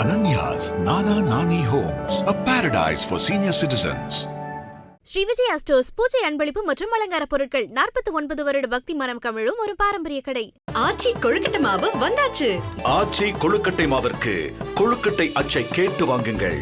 Ananya's Nana Nani Homes, a paradise for senior citizens. Shri Vijaya stores பூஜை அன்பளிப்பு மற்றும் அலங்கார பொருட்கள் நாற்பத்தி ஒன்பது வருட பக்தி மனம் கமிழும் ஒரு பாரம்பரிய கடை. ஆச்சி கொழுக்கட்டை மாவு வந்தாச்சு. ஆச்சி கொழுக்கட்டை மாவிற்கு கொழுக்கட்டை அச்சை கேட்டு வாங்குங்கள்.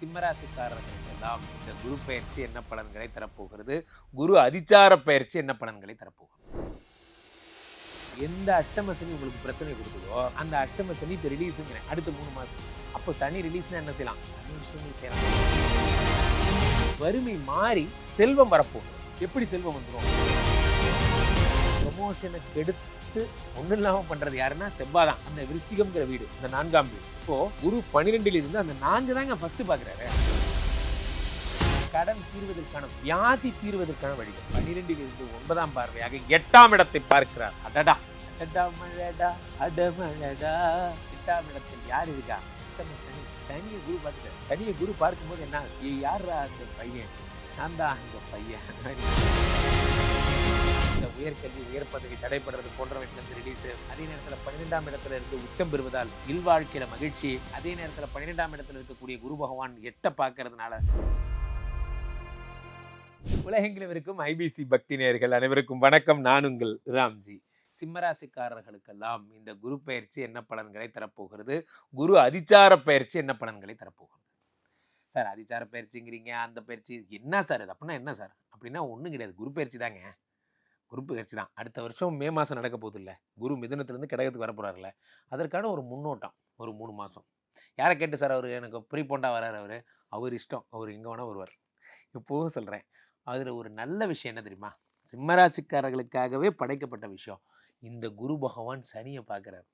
சிம்மராசிக்காரர்களுக்கெல்லாம் இந்த குரு பயிற்சி என்ன பலன்களை தரப்போகிறது? குரு அதிச்சார பயிற்சி என்ன பலன்களை தரப்போகிறது? எந்த அஷ்டம சனி உங்களுக்கு பிரச்சனை கொடுக்குதோ அந்த அஷ்டம சனி இப்போ ரிலீஸுங்கிறேன் அடுத்த மூணு மாதம் அப்போ சனி ரிலீஸ்னா என்ன செய்யலாம்? சனி விஷயங்கள் செய்யலாம். வறுமை மாறி செல்வம் வரப்போகுது. எப்படி செல்வம் வந்துடும் ப்ரொமோஷனை கெடுத்து ஒன்றும் இல்லாமல் பண்ணுறது யாருன்னா செவ்வாதான். அந்த விருச்சிகம்ங்கிற வீடு இந்த நான்காம் வீடு. இப்போ குரு பன்னிரெண்டில் இருந்து அந்த நான்கு தாங்க ஃபர்ஸ்ட் பார்க்குறாரு கடன் தீர்வதற்கான வியாதி தீர்வதற்கான வழிகள். பன்னிரெண்டில் இருந்து ஒன்பதாம் பார்வையாக எட்டாம் இடத்தை பார்க்கிறார். அடடா. அடடா மழடா அடமழடா. எட்டாம் இடத்தில் யார் இருக்கா? தனி தனிய குரு பார்த்துட்டார். தனிய குரு பார்க்கும்போது என்ன ஏ யார்ரா அந்த பையன்? நான் தான் அந்த பையன். இந்த உயர்கல்வி உயர் பதவி தடைபடுறது போன்றவற்றிலிருந்து ரிலீஸ் அதே நேரத்தில் பன்னிரெண்டாம் இடத்துல இருந்து உச்சம் பெறுவதால் இல்வாழ்க்கையில மகிழ்ச்சி. அதே நேரத்தில் பன்னிரெண்டாம் இடத்துல இருக்கக்கூடிய குரு பகவான் எட்ட பார்க்கறதுனால உலகெங்கிலும் இருக்கும் ஐபிசி பக்தி நேர்கள் அனைவருக்கும் வணக்கம். நான் உங்கள் ராம்ஜி. சிம்மராசிக்காரர்களுக்கெல்லாம் இந்த குரு பயிற்சி என்ன பலன்களை தரப்போகிறது? குரு அதிச்சார பயிற்சி என்ன பலன்களை தரப்போகிறது? சார் அதிச்சார பயிற்சிங்கிறீங்க அந்த பயிற்சி என்ன சார் இது? அப்படின்னா என்ன சார்? அப்படின்னா ஒன்றும் கிடையாது. குரு பயிற்சி தாங்க. குரு பயிற்சி தான். அடுத்த வருஷம் மே மாதம் நடக்க போகுது இல்லை குரு மிதனத்துலேருந்து கடகத்துக்கு வர போகிறாருல்ல அதற்கான ஒரு முன்னோட்டம் ஒரு மூணு மாதம் யாரை கேட்டு சார் அவர்? எனக்கு ப்ரீபோண்டாக வர்றார் அவர். அவர் இஷ்டம். அவர் எங்கே வேணால் வருவார். இப்போவும் சொல்கிறேன் அதில் ஒரு நல்ல விஷயம் என்ன தெரியுமா? சிம்மராசிக்காரர்களுக்காகவே படைக்கப்பட்ட விஷயம். இந்த குரு பகவான் சனியை பார்க்குறாரு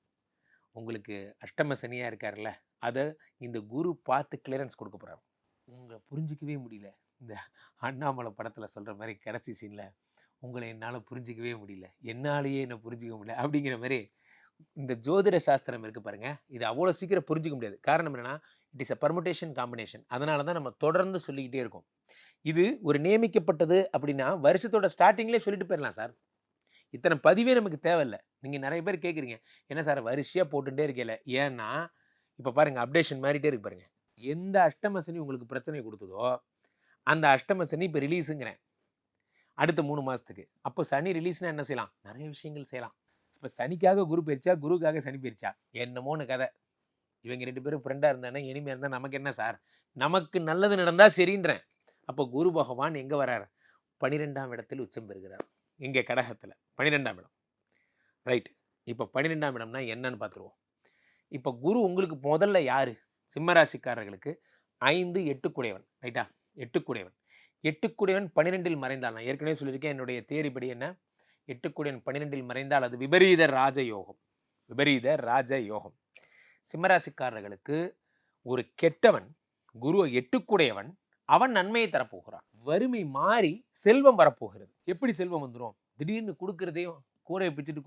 உங்களுக்கு அஷ்டம சனியாக இருக்கார்ல அதை இந்த குரு பார்த்து கிளியரன்ஸ் கொடுக்க போகிறார் உங்களை புரிஞ்சிக்கவே முடியல. இந்த அண்ணாமலை படத்தில் சொல்கிற மாதிரி கடைசி சீனில் உங்களை என்னால் புரிஞ்சிக்கவே முடியல. என்னாலேயே என்னை புரிஞ்சிக்க முடியல அப்படிங்கிற மாதிரி இந்த ஜோதிட சாஸ்திரம் இருக்குது பாருங்க. இது அவ்வளோ சீக்கிரம் புரிஞ்சிக்க முடியாது. காரணம் என்னென்னா it is a permutation combination அதனால தான் நம்ம தொடர்ந்து சொல்லிக்கிட்டே இருக்கோம். இது ஒரு நியமிக்கப்பட்டது அப்படின்னா வருஷத்தோட ஸ்டார்டிங்லேயே சொல்லிட்டு போயிடலாம் சார். இத்தனை பதிவே நமக்கு தேவையில்லை. நீங்கள் நிறைய பேர் கேட்குறீங்க என்ன சார் வரிசையாக போட்டுகிட்டே இருக்கல ஏன்னா இப்போ பாருங்கள் அப்டேஷன் மாறிட்டே இருக்கு பாருங்கள் எந்த அஷ்டம சனி உங்களுக்கு பிரச்சனை கொடுத்ததோ அந்த அஷ்டம சனி இப்போ ரிலீஸுங்கிறேன் அடுத்த மூணு மாதத்துக்கு அப்போ சனி ரிலீஸ்னால் என்ன செய்யலாம்? நிறைய விஷயங்கள் செய்யலாம். இப்போ சனிக்காக குரு பயிற்சியா குருக்காக சனி பயிற்சியா என்னமோன்னு கதை. இவங்க ரெண்டு பேரும் ஃப்ரெண்டாக இருந்தானே இனிமையாக இருந்தால் நமக்கு என்ன சார்? நமக்கு நல்லது நடந்தால் சரின்றேன். அப்போ குரு பகவான் எங்கே வரார்? பனிரெண்டாம் இடத்தில் உச்சம் பெறுகிறார். இங்கே கடகத்தில். பன்னிரெண்டாம் இடம். ரைட் இப்போ பன்னிரெண்டாம் இடம்னா என்னன்னு பார்த்துருவோம் இப்போ குரு உங்களுக்கு முதல்ல யார்? சிம்மராசிக்காரர்களுக்கு ஐந்து எட்டுக்குடையவன். ரைட்டா? எட்டுக்குடையவன். எட்டுக்குடையவன் பன்னிரெண்டில் மறைந்தால் நான் ஏற்கனவே சொல்லியிருக்கேன் என்னுடைய தேரிப்படி என்ன? எட்டுக்குடையவன் பன்னிரெண்டில் மறைந்தால் அது விபரீத ராஜ யோகம் விபரீத ராஜ யோகம் சிம்மராசிக்காரர்களுக்கு ஒரு கெட்டவன் குரு எட்டுக்குடையவன் அவன் நன்மையை தரப்போகிறான். வறுமை மாறி செல்வம் வரப்போகிறது. எப்படி செல்வம் வந்துடும் திடீர்னு கொடுக்கறதையும் கூரையை பிச்சுட்டு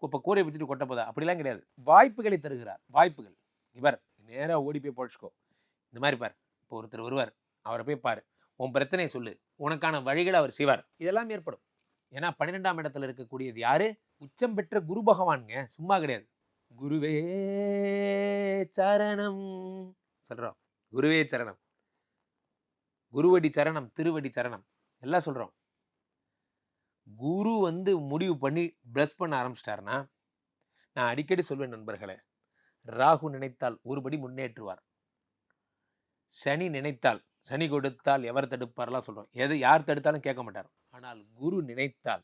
இப்போ கூரையை பிச்சுட்டு கொட்ட போதா? அப்படிலாம் கிடையாது. வாய்ப்புகளை தருகிறார். வாய்ப்புகள். இவர் நேராக ஓடி போய் பொழைச்சிக்கோ. இந்த மாதிரி பார் இப்போ ஒருத்தர் வருவார். அவரை போய் பாரு. உன் பிரச்சனையை சொல்லு. உனக்கான வழிகளை அவர் செய்வார். இதெல்லாம் ஏற்படும். ஏன்னா பன்னிரெண்டாம் இடத்துல இருக்கக்கூடியது யாரு? உச்சம் பெற்ற குரு பகவானுங்க. சும்மா கிடையாது. குருவே சரணம். சொல்கிறோம் குருவே சரணம். குருவடி சரணம் திருவடி சரணம். எல்லாம் சொல்றோம். குரு வந்து முடிவு பண்ணி ப்ளஸ் பண்ண ஆரம்பிச்சிட்டாருன்னா நான் அடிக்கடி சொல்வேன் நண்பர்களே ராகு நினைத்தால் ஒருபடி முன்னேற்றுவார். சனி நினைத்தால் சனி கொடுத்தால் எவர் தடுப்பார்லாம் சொல்றோம். எது யார் தடுத்தாலும் கேட்க மாட்டார். ஆனால் குரு நினைத்தால்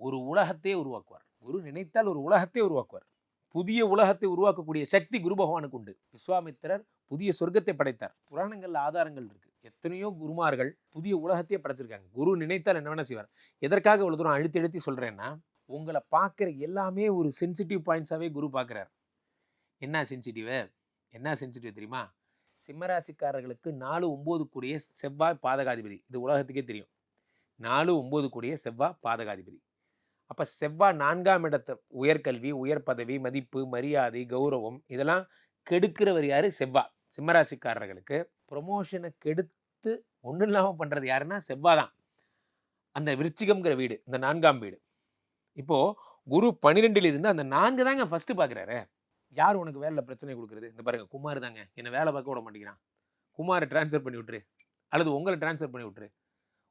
ஒரு உலகத்தையே உருவாக்குவார். குரு நினைத்தால் ஒரு உலகத்தை உருவாக்குவார். புதிய உலகத்தை உருவாக்கக்கூடிய சக்தி குரு பகவானுக்கு உண்டு. விஸ்வாமித்திரர் புதிய சொர்க்கத்தை படைத்தார். புராணங்கள் ஆதாரங்கள் இருக்கு. எத்தனையோ குருமார்கள் புதிய உலகத்தையே படைச்சிருக்காங்க. குரு நினைத்தால் என்ன வேணால் செய்வார். எதற்காக இவ்வளோ தூரம் அழுத்தி அழுத்தி சொல்றேன்னா உங்களை பார்க்குற எல்லாமே ஒரு சென்சிட்டிவ் பாயிண்ட்ஸாவே குரு பார்க்குறார். என்ன சென்சிட்டிவ் என்ன சென்சிட்டிவ் தெரியுமா? சிம்மராசிக்காரர்களுக்கு நாலு ஒம்பது கூடிய செவ்வாய் பாதகாதிபதி. இது உலகத்துக்கே தெரியும். நாலு ஒம்பது கூடிய செவ்வாய் பாதகாதிபதி. அப்போ செவ்வாய் நான்காம் இடத்தை உயர்கல்வி உயர் பதவி மதிப்பு மரியாதை கௌரவம் இதெல்லாம் கெடுக்கிறவர் யார்? செவ்வாய். சிம்மராசிக்காரர்களுக்கு ப்ரொமோஷனை கெடுத்து ஒன்றும் இல்லாமல் பண்ணுறது யாருன்னா செவ்வாய் தான். அந்த விருச்சிகம்ங்கிற வீடு இந்த நான்காம் வீடு. இப்போது குரு பன்னிரெண்டில் இருந்து அந்த நான்கு தாங்க ஃபஸ்ட்டு பார்க்குறாரு யார் உனக்கு வேலையில் பிரச்சனை கொடுக்குறது? இந்த பாருங்க குமார் தாங்க. என்னை வேலை பார்க்க விட மாட்டேங்கிறான். குமாரை ட்ரான்ஸ்ஃபர் பண்ணி விட்டுரு. அல்லது உங்களை ட்ரான்ஸ்ஃபர் பண்ணி விட்டுரு.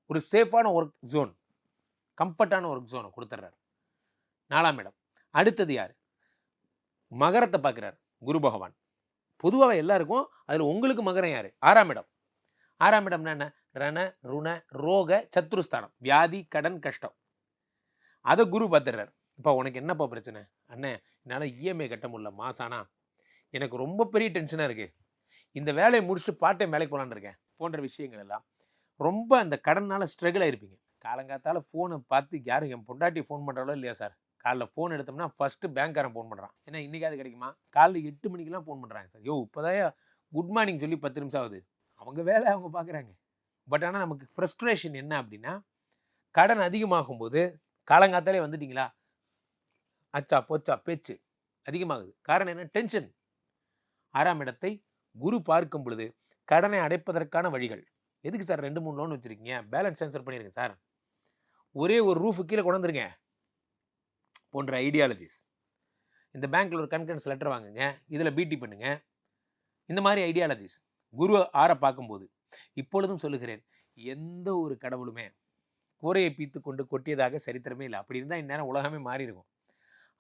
ஒரு சேஃபான ஒர்க் ஜோன் கம்ஃபர்ட்டான ஒர்க் ஜோனை கொடுத்துட்றாரு நாலாம் இடம். அடுத்தது யார்? மகரத்தை பார்க்குறாரு குரு பகவான். பொதுவாக எல்லாருக்கும் அதில் உங்களுக்கு மகரம் யார்? ஆறாம் இடம். ஆறாம் இடம்னா என்ன? ரண ருண ரோக சத்ருஸ்தானம். வியாதி கடன் கஷ்டம். அதை குரு பார்த்துடுறார். இப்போ உனக்கு என்னப்பா பிரச்சனை? அண்ணே என்னால் இஎம்ஐ கட்ட முடியல மாசானா எனக்கு ரொம்ப பெரிய டென்ஷனாக இருக்குது இந்த வேலையை முடிச்சுட்டு பார்ட் டைம் வேலைக்கு போகலான்னு இருக்கேன். போன்ற விஷயங்கள் எல்லாம் ரொம்ப அந்த கடனால் ஸ்ட்ரகிள் ஆகிருப்பீங்க காலங்காத்தால் ஃபோனை பார்த்து யாரும் என் பொண்டாட்டி ஃபோன் பண்ணுறாலோ இல்லையா சார் காலைல ஃபோன் எடுத்தோம்னா ஃபஸ்ட்டு பேங்க்காரன் ஃபோன் பண்ணுறான் ஏன்னா இன்றைக்காவது கிடைக்குமா? காலைல எட்டு மணிக்கெல்லாம் ஃபோன் பண்ணுறாங்க சார் யோ இப்போதான் குட் மார்னிங் சொல்லி பத்து நிமிஷம் ஆகுது. அவங்க வேலை அவங்க பார்க்குறாங்க பட் ஆனால் நமக்கு ஃப்ரஸ்ட்ரேஷன் என்ன அப்படின்னா கடன் அதிகமாகும் போது காலங்காத்தாலே வந்துட்டிங்களா? அச்சா போச்சா பேச்சு அதிகமாகுது. காரணம் என்ன? டென்ஷன் ஆறாம் இடத்தை குரு பார்க்கும் பொழுது கடனை அடைப்பதற்கான வழிகள். எதுக்கு சார் ரெண்டு மூணு லோன் வச்சுருக்கீங்க? பேலன்ஸ் ட்ரான்ஸ்ஃபர் பண்ணிருங்க சார். ஒரே ஒரு ரூஃபு கீழே கொண்டுருங்க போன்ற ஐடியாலஜிஸ் இந்த பேங்க்கில் ஒரு கன்கரன்ஸ் லெட்டர் வாங்குங்க. இதில் பிடி பண்ணுங்கள் இந்த மாதிரி ஐடியாலஜிஸ் குரு ஆற பார்க்கும்போது இப்பொழுதும் சொல்லுகிறேன் எந்த ஒரு கடவுளுமே கூரையை பீத்து கொண்டு கொட்டியதாக சரித்திரமே இல்லை. அப்படி இருந்தால் இந்நேரம் உலகமே மாறி இருக்கும்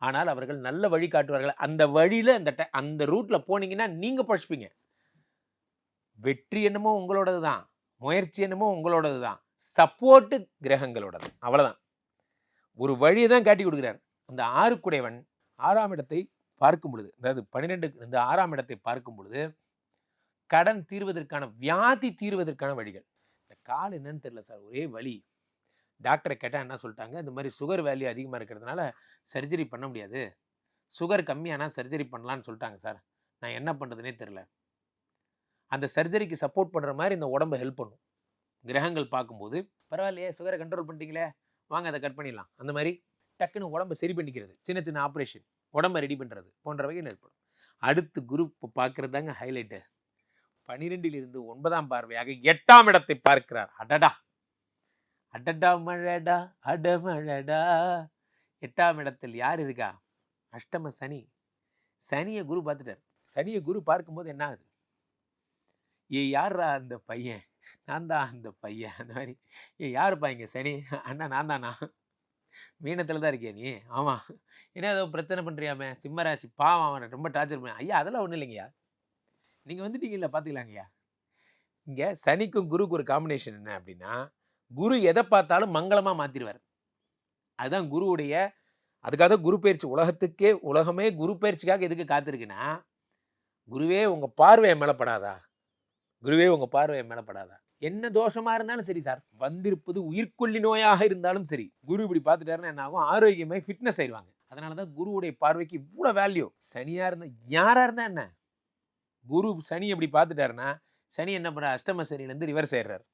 ஆனால் அவர்கள் நல்ல வழி காட்டுவார்கள். அந்த வழியில் அந்த ட- அந்த ரூட்டில் போனீங்கன்னா நீங்கள் பழச்சிப்பீங்க. வெற்றி என்னமோ உங்களோடது தான். முயற்சி என்னமோ உங்களோடது தான். சப்போர்ட்டு கிரகங்களோடது. அவ்வளோதான் ஒரு வழியை தான் காட்டி கொடுக்குறார். அந்த ஆறுக்குடையவன் ஆறாம் இடத்தை பார்க்கும் பொழுது அதாவது பன்னிரெண்டு இந்த ஆறாம் இடத்தை பார்க்கும் பொழுது கடன் தீர்வதற்கான வியாதி தீர்வதற்கான வழிகள். இந்த கால் என்னன்னு தெரியல சார் ஒரே வழி டாக்டரை கேட்டால் என்ன சொல்லிட்டாங்க இந்த மாதிரி சுகர் வேல்யூ அதிகமாக இருக்கிறதுனால சர்ஜரி பண்ண முடியாது. சுகர் கம்மியானால் சர்ஜரி பண்ணலான்னு சொல்லிட்டாங்க சார். நான் என்ன பண்ணுறதுனே தெரில அந்த சர்ஜரிக்கு சப்போர்ட் பண்ணுற மாதிரி இந்த உடம்பு ஹெல்ப் பண்ணும். கிரகங்கள் பார்க்கும்போது பரவாயில்லையே சுகரை கண்ட்ரோல் பண்ணிட்டீங்களே வாங்க அதை கட் பண்ணிடலாம். அந்த மாதிரி டக்குன்னு உடம்பை சரி பண்ணிக்கிறது. சின்ன சின்ன ஆப்ரேஷன் உடம்பை ரெடி பண்ணுறது போன்ற வகையில் ஏற்படும். அடுத்து குரூப் பார்க்குறது தாங்க ஹைலைட்டு பனிரெண்டிலிருந்து ஒன்பதாம் பார்வையாக எட்டாம் இடத்தை பார்க்கிறார். அடடா! அடடா மழடா அடமழடா எட்டாம் இடத்தில் யார் இருக்கா? அஷ்டம சனி. சனியை குரு பார்த்துட்டார். சனியை குரு பார்க்கும்போது என்ன ஆகுது? ஏ யார்ரா அந்த பையன்? நான் தான் அந்த பையன். அந்த மாதிரி. ஏ யாருப்பா இங்கே சனி? அண்ணா நான் தானா? மீனத்தில் தான் இருக்கியா நீ? ஆமாம் என்ன ஏதோ பிரச்சனை பண்ணுறியாமே சிம்மராசி பாவம் அவனை ரொம்ப டார்ச்சர் பண்ண ஐயா அதெல்லாம் ஒன்றும் இல்லைங்கய்யா. நீங்கள் வந்துட்டீங்கல்ல பார்த்துக்கலாங்கய்யா இங்கே சனிக்கும் குருக்கு ஒரு காம்பினேஷன் என்ன அப்படின்னா குரு எதை பார்த்தாலும் மங்களமாக மாற்றிடுவார் அதுதான் குருவுடைய அதுக்காக தான் குரு பயிற்சி உலகத்துக்கே உலகமே குரு பயிற்சிக்காக எதுக்கு காத்திருக்குன்னா குருவே உங்கள் பார்வையை மேலப்படாதா குருவே உங்கள் பார்வையை மேலப்படாதா என்ன தோஷமாக இருந்தாலும் சரி சார் வந்திருப்பது உயிர்கொல்லி நோயாக இருந்தாலும் சரி குரு இப்படி பார்த்துட்டாருன்னா என்ன ஆகும்? ஆரோக்கியமாக ஃபிட்னஸ் ஆயிடுவாங்க. அதனால தான் குருவுடைய பார்வைக்கு இவ்வளோ வேல்யூ சனியாக இருந்தால் யாராக இருந்தால் என்ன? குரு சனி எப்படி பார்த்துட்டாருன்னா சனி என்ன பண்ணுற அஷ்டம சனிலேருந்து ரிவர்ஸ் ஆயிடுறாரு.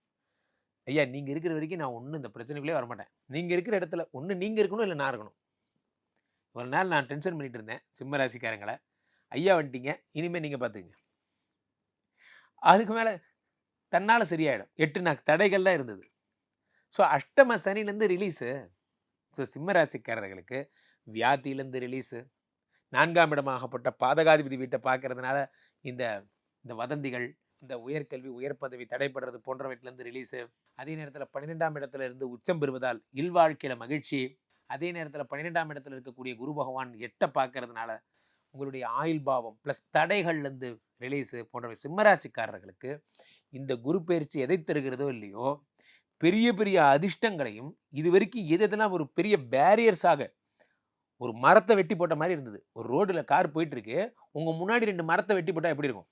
ஐயா நீங்கள் இருக்கிற வரைக்கும் நான் ஒன்றும் இந்த பிரச்சனைக்குள்ளே வரமாட்டேன். நீங்கள் இருக்கிற இடத்துல ஒன்று நீங்கள் இருக்கணும் இல்லை நான் இருக்கணும். ஒரு நாள் நான் டென்ஷன் பண்ணிட்டு இருந்தேன் சிம்ம ராசிக்காரங்களை. ஐயா வந்துட்டீங்க இனிமேல் நீங்கள் பார்த்துங்க அதுக்கு மேலே தன்னால் சரியாயிடும். எட்டு நாள் தடைகள்லாம் இருந்தது. ஸோ அஷ்டம சனிலேருந்து ரிலீஸு ஸோ சிம்ம ராசிக்காரர்களுக்கு வியாதியிலேருந்து ரிலீஸு நான்காம் இடமாகப்பட்ட பாதகாதிபதி வீட்டை பார்க்கறதுனால இந்த இந்த வதந்திகள் இந்த உயர்கல்வி உயர் பதவி தடைப்படுறது போன்றவற்றிலிருந்து ரிலீஸு அதே நேரத்தில் பன்னிரெண்டாம் இடத்துல இருந்து உச்சம் பெறுவதால் இல்வாழ்க்கையில் மகிழ்ச்சி. அதே நேரத்தில் பன்னிரெண்டாம் இடத்துல இருக்கக்கூடிய குரு பகவான் எட்டை பார்க்கறதுனால உங்களுடைய ஆயுள் பாவம் ப்ளஸ் தடைகள்லேருந்து ரிலீஸு போன்றவை சிம்மராசிக்காரர்களுக்கு இந்த குரு பயிற்சி எதை தருகிறதோ இல்லையோ பெரிய பெரிய அதிர்ஷ்டங்களையும் இது வரைக்கும் எது எதெல்லாம் ஒரு பெரிய பேரியர்ஸாக ஒரு மரத்தை வெட்டி போட்ட மாதிரி இருந்தது. ஒரு ரோடில் கார் போயிட்டுருக்கு. உங்கள் முன்னாடி ரெண்டு மரத்தை வெட்டி போட்டால் எப்படி இருக்கும்?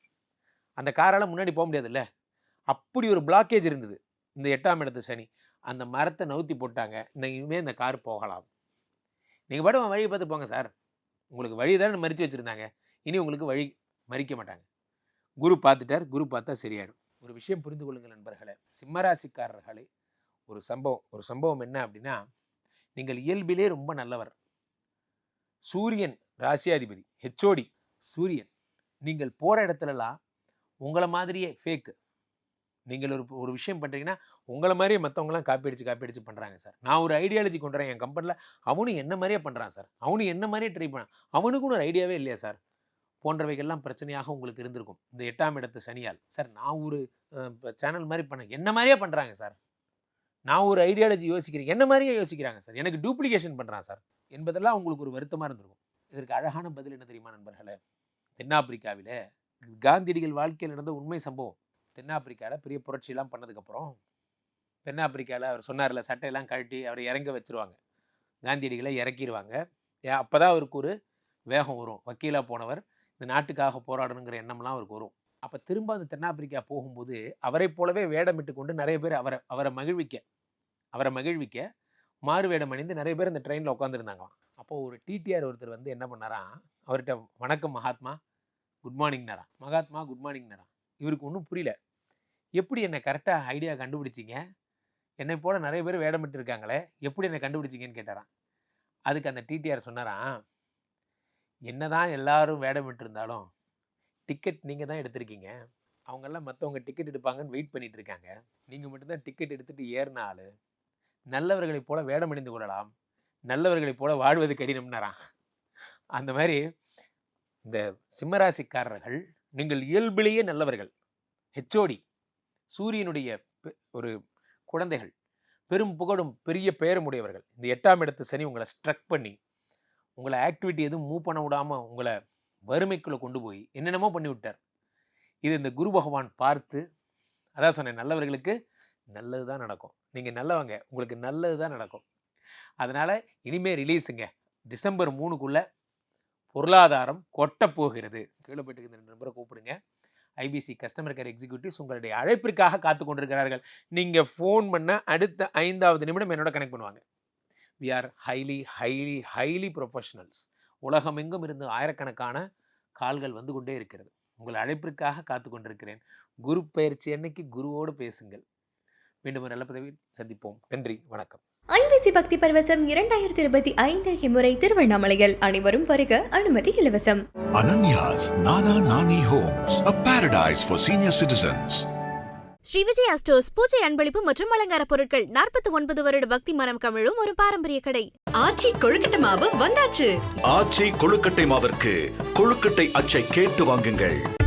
அந்த காரால் முன்னாடி போக முடியாதுல்ல? அப்படி ஒரு பிளாக்கேஜ் இருந்தது. இந்த எட்டாம் இடத்து சனி. அந்த மரத்தை நவுத்தி போட்டாங்க. இந்த இனிமேல் இந்த கார் போகலாம். நீங்கள் பாட்டு வழியை பார்த்து போங்க சார். உங்களுக்கு வழி தானே மறித்து வச்சுருந்தாங்க. இனி உங்களுக்கு வழி மறிக்க மாட்டாங்க. குரு பார்த்துட்டார். குரு பார்த்தா சரியாயிடும். ஒரு விஷயம் புரிந்து கொள்ளுங்கள் நண்பர்களே. சிம்மராசிக்காரர்களே ஒரு சம்பவம் ஒரு சம்பவம் என்ன அப்படின்னா நீங்கள் இயல்பிலே ரொம்ப நல்லவர். சூரியன் ராசியாதிபதி ஹெச்ஓடி சூரியன். நீங்கள் போகிற இடத்துலலாம் உங்களை மாதிரியே ஃபேக்கு நீங்கள் ஒரு ஒரு விஷயம் பண்ணுறீங்கன்னா உங்களை மாதிரியே மற்றவங்களாம் காப்பி அடித்து காப்பி அடித்து பண்ணுறாங்க சார் நான் ஒரு ஐடியாலஜி கொண்டு வரேன் என் கம்பெனியில் அவனும் என்ன மாதிரியே பண்ணுறான் சார் அவனும் என்ன மாதிரியே ட்ரை பண்ணான்? அவனுக்கும் ஒரு ஐடியாவே இல்லையா சார் போன்றவைகள்லாம் பிரச்சனையாக உங்களுக்கு இருந்திருக்கும். இந்த எட்டாம் இடத்து சனியால். சார் நான் ஒரு சேனல் மாதிரி பண்ணேன் என்ன மாதிரியே பண்ணுறாங்க சார் நான் ஒரு ஐடியாலஜி யோசிக்கிறேன். என்ன மாதிரியே யோசிக்கிறாங்க சார் எனக்கு டூப்ளிகேஷன் பண்ணுறான் சார் என்பதெல்லாம் அவங்களுக்கு ஒரு வருத்தமாக இருந்திருக்கும். இதற்கு அழகான பதில் என்ன தெரியுமா நண்பர்களே? தென்னாப்பிரிக்காவில் காந்தியடிகள் வாழ்க்கையில் நடந்த உண்மை சம்பவம். தென்னாப்பிரிக்காவில் பெரிய புரட்சியெல்லாம் பண்ணதுக்கப்புறம் தென்னாப்பிரிக்காவில் அவர் சொன்னார்ல சட்டையெல்லாம் கழட்டி அவரை இறங்க வச்சிருவாங்க. காந்தியடிகளை இறக்கிடுவாங்க அப்போ தான் அவருக்கு ஒரு வேகம் வரும். வக்கீலாக போனவர் இந்த நாட்டுக்காக போராடணுங்கிற எண்ணம்லாம் அவருக்கு வரும். அப்போ திரும்ப அந்த தென்னாப்பிரிக்கா போகும்போது அவரைப் போலவே வேடமிட்டு கொண்டு நிறைய பேர் அவரை அவரை மகிழ்விக்க அவரை மகிழ்விக்க மாறுவேடம் அணிந்து நிறைய பேர் இந்த ட்ரெயினில் உட்காந்துருந்தாங்களாம் அப்போது ஒரு டிடிஆர் ஒருத்தர் வந்து என்ன பண்ணாராம் அவர்கிட்ட வணக்கம் மகாத்மா குட் மார்னிங்னாரா மகாத்மா குட் மார்னிங்னாரா இவருக்கு ஒன்றும் புரியல. எப்படி என்னை கரெக்டாக ஐடியா கண்டுபிடிச்சிங்க? என்னை போல் நிறைய பேர் வேடமிட்டு இருக்காங்களே எப்படி என்னை கண்டுபிடிச்சிங்கன்னு கேட்டாரான் அதுக்கு அந்த டிடிஆர் சொன்னாராம் என்னதான் எல்லாரும் வேடமிட்டு இருந்தாலும் டிக்கெட் நீங்கள் தான் எடுத்திருக்கீங்க. அவங்கெல்லாம் மற்றவங்க டிக்கெட் எடுப்பாங்கன்னு வெயிட் பண்ணிகிட்டு இருக்காங்க. நீங்கள் மட்டும்தான் டிக்கெட் எடுத்துகிட்டு ஏறின நல்லவர்களைப் போல வேடமணிந்து கொள்ளலாம். நல்லவர்களைப் போல வாழ்வது கடினம்னாராம். அந்த மாதிரி இந்த சிம்மராசிக்காரர்கள் நீங்கள் இயல்பிலேயே நல்லவர்கள். ஹெச்ஓடி சூரியனுடைய பெ- ஒரு குழந்தைகள் பெரும் புகழும் பெரிய பெயரும் உடையவர்கள். இந்த எட்டாம் இடத்து சனி உங்களை ஸ்ட்ரக் பண்ணி உங்களை ஆக்டிவிட்டி எதுவும் மூவ் பண்ண விடாமல் உங்களை வறுமைக்குள்ளே கொண்டு போய் என்னென்னமோ பண்ணி விட்டார். இது இந்த குரு பகவான் பார்த்து அதான் சொன்னேன் நல்லவர்களுக்கு நல்லது தான் நடக்கும். நீங்கள் நல்லவங்க உங்களுக்கு நல்லது தான் நடக்கும். அதனால் இனிமேல் ரிலீஸுங்க டிசம்பர் மூணுக்குள்ளே பொருளாதாரம் கொட்ட போகிறது. கீழே போயிட்டு இந்த நம்பரை கூப்பிடுங்க. ஐபிசி கஸ்டமர் கேர் எக்ஸிக்யூட்டிவ்ஸ் உங்களுடைய அழைப்பிற்காக காத்து கொண்டிருக்கிறார்கள். நீங்கள் ஃபோன் பண்ண அடுத்த ஐந்தாவது நிமிடம் என்னோட கனெக்ட் பண்ணுவாங்க. We are highly highly highly professionals உலகமெங்கும் இருந்து ஆயிரக்கணக்கான கால்கள் வந்து கொண்டே இருக்கிறது. உங்கள் அழைப்பிற்காக காத்து கொண்டிருக்கிறேன். குரு பயிற்சி அன்னைக்கு குருவோடு பேசுங்கள். மீண்டும் ஒரு நல்ல பதவியில் சந்திப்போம். நன்றி வணக்கம். ஐபிசி பக்தி பரவசம் இரண்டாயிரத்தி இருபத்தி ஐந்து இம்முறை திருவண்ணாமலையில் அனைவரும் வருக அனுமதி இலவசம். Ananya's Nana Nani Homes, a paradise for senior citizens. Shri Vijaya stores பூஜை அன்பளிப்பு மற்றும் அலங்கார பொருட்கள் நாற்பத்தி ஒன்பது வருட பக்தி மனம் கமிழும் ஒரு பாரம்பரிய கடை. ஆச்சி கொழுக்கட்டை மாவு வந்தாச்சு. ஆச்சி கொழுக்கட்டை மாவிற்கு கொழுக்கட்டை அச்சை கேட்டு வாங்குங்கள்.